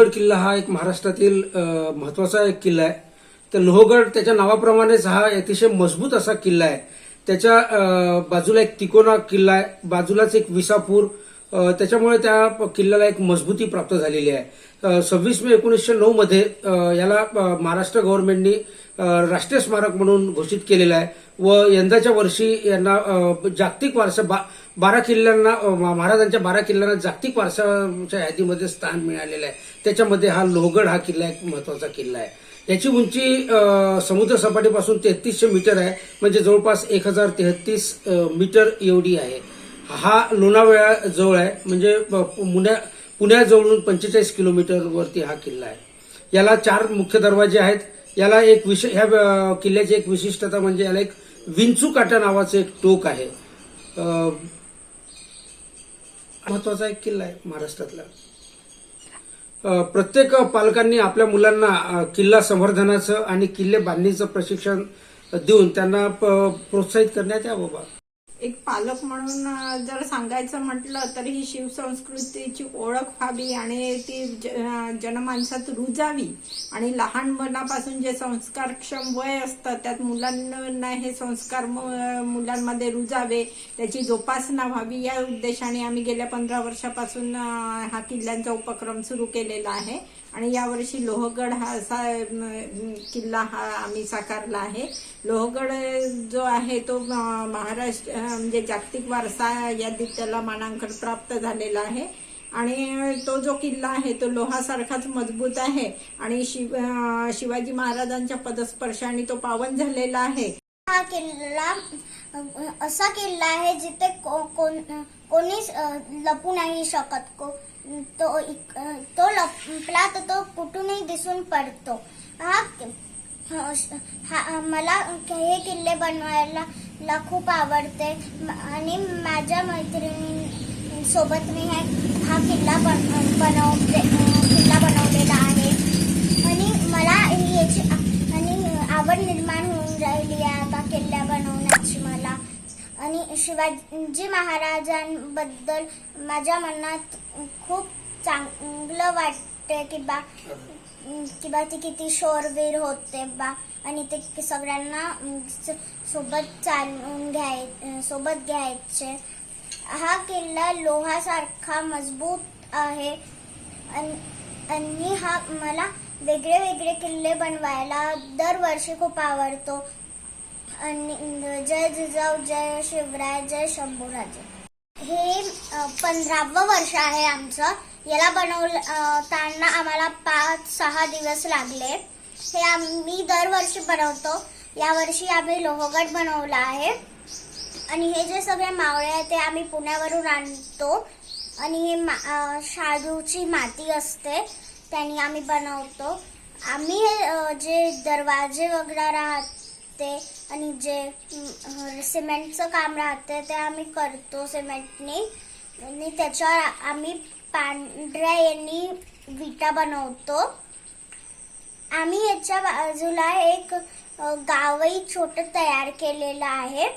लोहगड किल्ला हा एक महाराष्ट्रातील महत्त्वाचा एक किल्ला आहे. तर लोहगड त्याच्या नावाप्रमाणेच हा अतिशय मजबूत असा किल्ला आहे. त्याच्या बाजूला एक तिकोना किल्ला आहे. बाजूलाच एक विसापूर त्याच्यामुळे त्या किल्ल्याला एक मजबूती प्राप्त झालेली आहे. सव्वीस मे एकोणीसशे नऊ मध्ये याला महाराष्ट्र गव्हर्नमेंटनी राष्ट्रीय स्मारक म्हणून घोषित केलेलं आहे. व यंदाच्या वर्षी यांना जागतिक वारसा बा- बारा किल्ल्यांना महाराजांच्या बारा किल्ल्यांना जागतिक वारसाच्या यादीमध्ये स्थान मिळालेलं आहे. त्याच्यामध्ये हा लोहगड हा किल्ला एक महत्त्वाचा किल्ला आहे. याची उंची समुद्रसपाटीपासून समुद्र सपाटीपासून तेहतीसशे मीटर आहे. म्हणजे जवळपास एक हजार तेहतीस मीटर एवढी आहे. हा लोणावळा जवळ आहे. म्हणजे पुण्या पुण्याजवळून पंचेचाळीस किलोमीटरवरती हा किल्ला आहे. याला चार मुख्य दरवाजे आहेत. याला एक विश ह्या किल्ल्याची एक विशिष्टता म्हणजे याला एक विंचू काटा नावाचं एक टोक आहे. महत्त्वाचा एक किल्ला आहे महाराष्ट्रातला. प्रत्येक पालकांनी आपल्या मुलांना किल्ला संवर्धनाचं आणि किल्ले बांधणीचं प्रशिक्षण देऊन त्यांना प- प्रोत्साहित करण्यात यावं बाबा एक पालक म्हणून जर सांगायचं म्हटलं तर ही शिवसंस्कृतीची ओळख व्हावी आणि ती ज- जनमानसात रुजावी. आणि लहानपणापासून जे संस्कारक्षम वय असतं त्यात मुलांना हे संस्कार मुलांमध्ये रुजावे त्याची जोपासना व्हावी या उद्देशाने आम्ही गेल्या पंधरा वर्षापासून हा किल्ल्यांचा उपक्रम सुरू केलेला आहे. आणि यावर्षी लोहगड हा असा किल्ला हा आम्ही साकारला आहे. लोहगड जो आहे तो महाराष्ट्र म्हणजे जागतिक वारसा यादीत त्याला मानांकन प्राप्त झालेला आहे. आणि तो जो किल्ला आहे तो लोहासारखाच मजबूत आहे. आणि शिव शिवाजी महाराजांच्या पदस्पर्शाने तो पावन झालेला आहे. हा किल्ला असा किल्ला आहे जिथे को- कोण कोणीच लपू नाही शकत. को तो इक- तो लपला तर तो कुठूनही दिसून पडतो. हा मला हे किल्ले बनवायला ला खूप आवडते. आणि माझ्या मैत्रिणींसोबत मी हे हा किल्ला बन बनवते किल्ला बनवलेला आहे. आणि मला याची आणि आवड निर्माण होऊन राहिली आहे आता किल्ल्या बनवण्याची मला. आणि शिवाजी महाराजांबद्दल माझ्या मनात खूप चांगलं वाट की बा की बा ते किती शोरवीर होते बा. आणि ते सगळ्यांना सोबत चालवून घ्याय सोबत घ्यायचे. हा किल्ला लोहासारखा मजबूत आहे. आणि हा मला वेगळे वेगळे किल्ले बनवायला दरवर्षी खूप आवडतो. आणि जय जिजाऊ जय शिवराय जय शंभूराजे. हे पंधरावं वर्ष आहे आमचं. याला बनवताना आम्हाला पाच सहा दिवस लागले. हे आम्ही दरवर्षी बनवतो. यावर्षी आम्ही लोहगड बनवला आहे. आणि हे जे सगळे मावळे आहेत ते आम्ही पुण्यावरून आणतो. आणि हे मा- शाडूची माती असते त्यांनी आम्ही बनवतो. आम्ही हे जे दरवाजे वगैरे राहते आणि जे सिमेंटचं काम राहते ते आम्ही करतो सिमेंटने. आणि त्याच्यावर आम्ही पांढऱ्या यांनी विटा बनवतो. आम्ही याच्या बाजूला एक गावही छोटं तयार केलेलं आहे.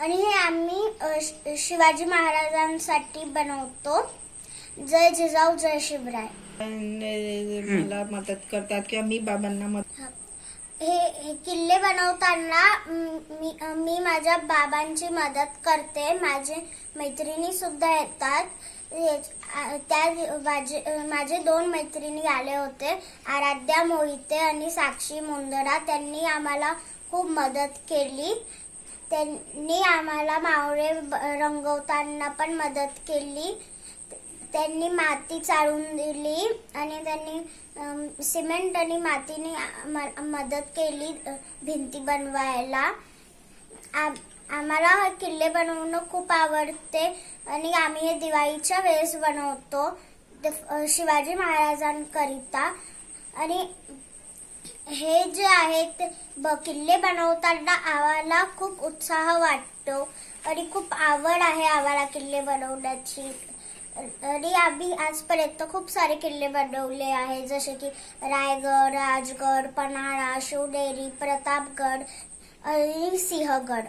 आणि हे आम्ही शिवाजी महाराजांसाठी बनवतो. जय जिजाऊ जय शिवराय. मला मदत करतात किंवा मी बाबांना मदत हे. हे किल्ले बनवताना म, मी माझ्या बाबांची मदत करते. माझे मैत्रिणी सुद्धा येतात. त्या माझे माझे दोन मैत्रिणी आले होते. आराध्या मोहिते आणि साक्षी मुंदडा त्यांनी आम्हाला खूप मदत केली. त्यांनी आम्हाला मावळे रंगवताना पण मदत केली. त्यांनी माती चाळून दिली आणि त्यांनी सिमेंट आणि मातीने म- मदत केली भिंती बनवायला. आम- आम्हाला हा किल्ले बनवणं खूप आवडते. आणि आम्ही हे दिवाळीच्या वेळेस बनवतो शिवाजी महाराजांकरिता. आणि हे जे आहेत ब- किल्ले बनवताना आम्हाला खूप उत्साह वाटतो. आणि खूप आवड आहे आम्हाला किल्ले बनवण्याची. आणि आम्ही आजपर्यंत खूप सारे किल्ले बनवले आहे जसे की रायगड राजगड पन्हाळा शिवनेरी प्रतापगड आणि सिंहगड.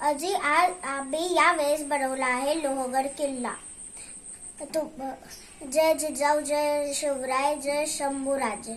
अजी आज आम्ही या वेळेस बनवला आहे लोहगड किल्ला. तू जय जिजाऊ जय शिवराय जय शंभूराजे.